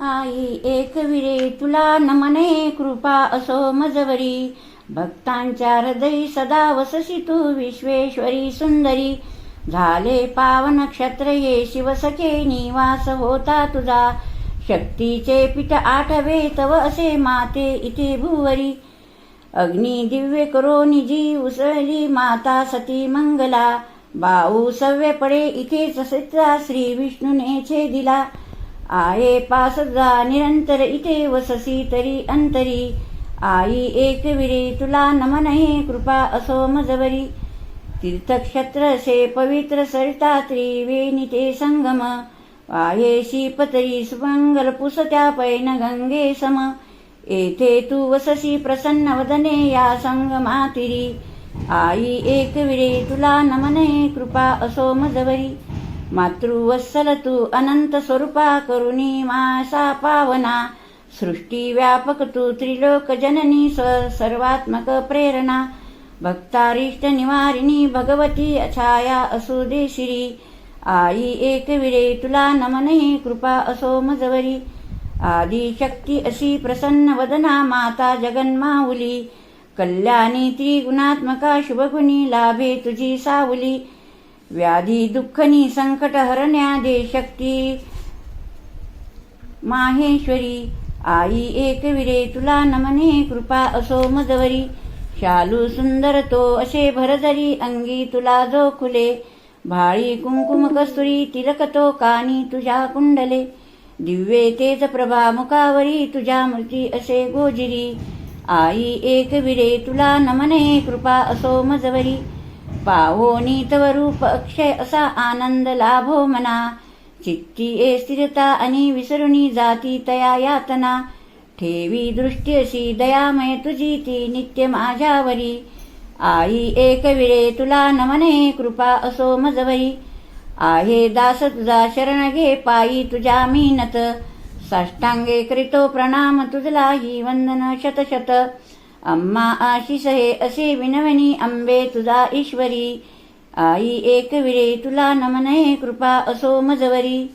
आई एक विरे तुला नमने कृपा असो मजवरी. भक्तांच्या हृदयी सदा वससी तू विश्वेश्वरी सुंदरी. झाले पावन नक्षत्र ये शिवसखे निवास होता तुझा. शक्तीचे पीठ आठवे तव असे माते इथे भुवरी. अग्नी दिव्य करो निजी उसळली माता सती मंगला. बाऊ सव्य पडे इथे ससित्रा श्री विष्णूने छेदिला आहे पास जा निरंतर इथे वससी तरी अंतरी. आई एकविरे तुला नमन हे कृपा असो मजवरी तीर्थक्षेत्र से पवित्र सरिता त्रिवेणी ते संगम. आहे शिपतरी सुमंगल पुसत्या पैन गंगे सम. येथे तू वससी प्रसन्न वदने या संगमातिरी. आई एक विरे तुला नमने कृपा असो मजवरी मातृवत्सल तू अनंत स्वरूपा करुणी मासा पावना। सृष्टी व्यापक तू त्रिलोक जननी सर्वात्मक प्रेरणा। भक्तारिष्ट निवारिणी भगवती छाया असू दे श्री आई एक विरे तुला नमने कृपा असो मजवरी। आदी शक्ती अशी प्रसन्न वदना माता जगन्माऊली। कल्याणी त्रिगुणात्मका शुभगुणी लाभे तुझी सावली। व्याधी दुःखनी संकट हरण्या दे शक्ती. माहेश्वरी आई एक विरे तुला नमने कृपा असो मजवरी. शालू सुंदर तो असे भरजरी अंगी तुला जो खुले. भाळी कुंकुम कस्तुरी तिलक तो कानी तुझ्या कुंडले. दिव्ये तेज प्रभा मुखावरी तुझ्या मूर्ती असे गोजिरी. आई एक विरे तुला नमने कृपा असो मजवरी. पावोनी तव अक्षय असा आनंद लाभो मना। चित्ती ए स्थिरता आणि विसरुनी जाती तया यातना। ठेवी दृष्टी अशी दयामय तुझी ती नित्य माझ्यावरी। आई एक विरे तुला नमने कृपा असो मजवरी। आहे दास तुझा शरण घे पायी तुझ्या मीनत साष्टांगे कृतो प्रणाम तुझला ही वंदन शत शत अम्मा आशिष हे असे विनवनी अंबे तुझा ईश्वरी. आई एक विरे तुला नमनये कृपा असो मजवरी.